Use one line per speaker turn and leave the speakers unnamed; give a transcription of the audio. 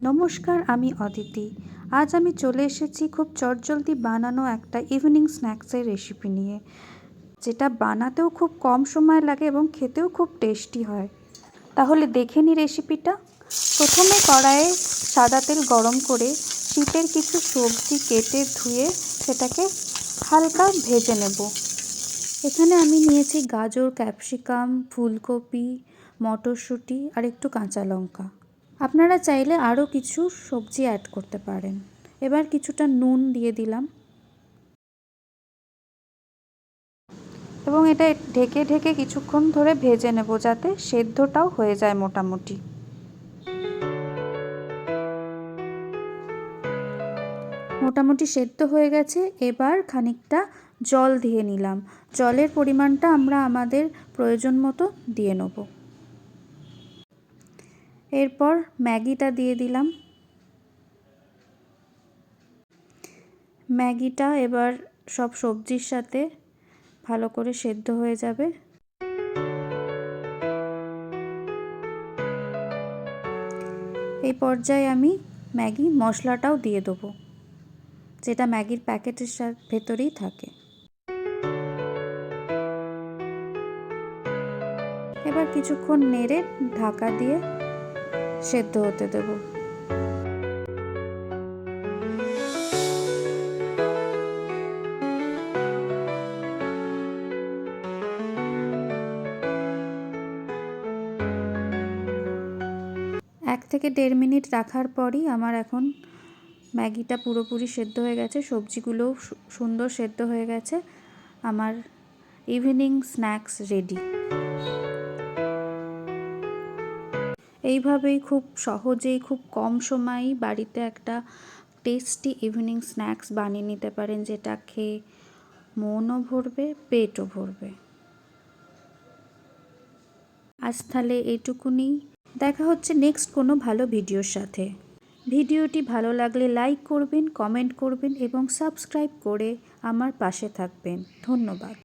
নমস্কার, আমি অদিতি। আজ আমি চলে এসেছি খুব চটজলদি বানানো একটা ইভিনিং স্ন্যাক্সের রেসিপি নিয়ে, যেটা বানাতেও খুব কম সময় লাগে এবং খেতেও খুব টেস্টি হয়। তাহলে দেখে নিই রেসিপিটা প্রথমে কড়াইয়ে সাদা তেল গরম করে শীতের কিছু সবজি কেটে ধুয়ে সেটাকে হালকা ভেজে নেব। এখানে আমি নিয়েছি গাজর, ক্যাপসিকাম, ফুলকপি, মটরশুঁটি আর একটু কাঁচা লঙ্কা। আপনারা চাইলে আরও কিছু সবজি অ্যাড করতে পারেন। এবার কিছুটা নুন দিয়ে দিলাম। এবং এটা ঢেকে ঢেকে কিছুক্ষণ ধরে ভেজে নেব যাতে সেদ্ধটাও হয়ে যায় মোটামুটি। মোটামুটি সেদ্ধ হয়ে গেছে। এবার খানিকটা জল দিয়ে নিলাম। জলের পরিমাণটা আমরা আমাদের প্রয়োজন মতো দিয়ে নেব। এরপর ম্যাগিটা দিয়ে দিলাম। ম্যাগিটা এবার সব সবজির সাথে ভালো করে সেদ্ধ হয়ে যাবে। এই পর্যায়ে আমি ম্যাগি মশলাটাও দিয়ে দেবো, যেটা ম্যাগির প্যাকেটের ভেতরেই থাকে। এবার কিছুক্ষণ নেড়ে ঢাকা দিয়ে সেদ্ধ হতে দেব। এক থেকে দেড় মিনিট রাখার পরই আমার এখন ম্যাগিটা পুরোপুরি সেদ্ধ হয়ে গেছে, সবজিগুলোও সুন্দর সেদ্ধ হয়ে গেছে। আমার ইভিনিং স্ন্যাক্স রেডি এইভাবেই খুব সহজেই, খুব কম সময়েই বাড়িতে একটা টেস্টি ইভিনিং স্ন্যাক্স বানিয়ে নিতে পারেন, যেটা খেয়ে মনও ভরবে, পেটও ভরবে। আজ তাহলে এইটুকুনি দেখা হচ্ছে নেক্সট কোনো ভালো ভিডিওর সাথে। ভিডিওটি ভালো লাগলে লাইক করবেন কমেন্ট করবেন এবং সাবস্ক্রাইব করে আমার পাশে থাকবেন। ধন্যবাদ।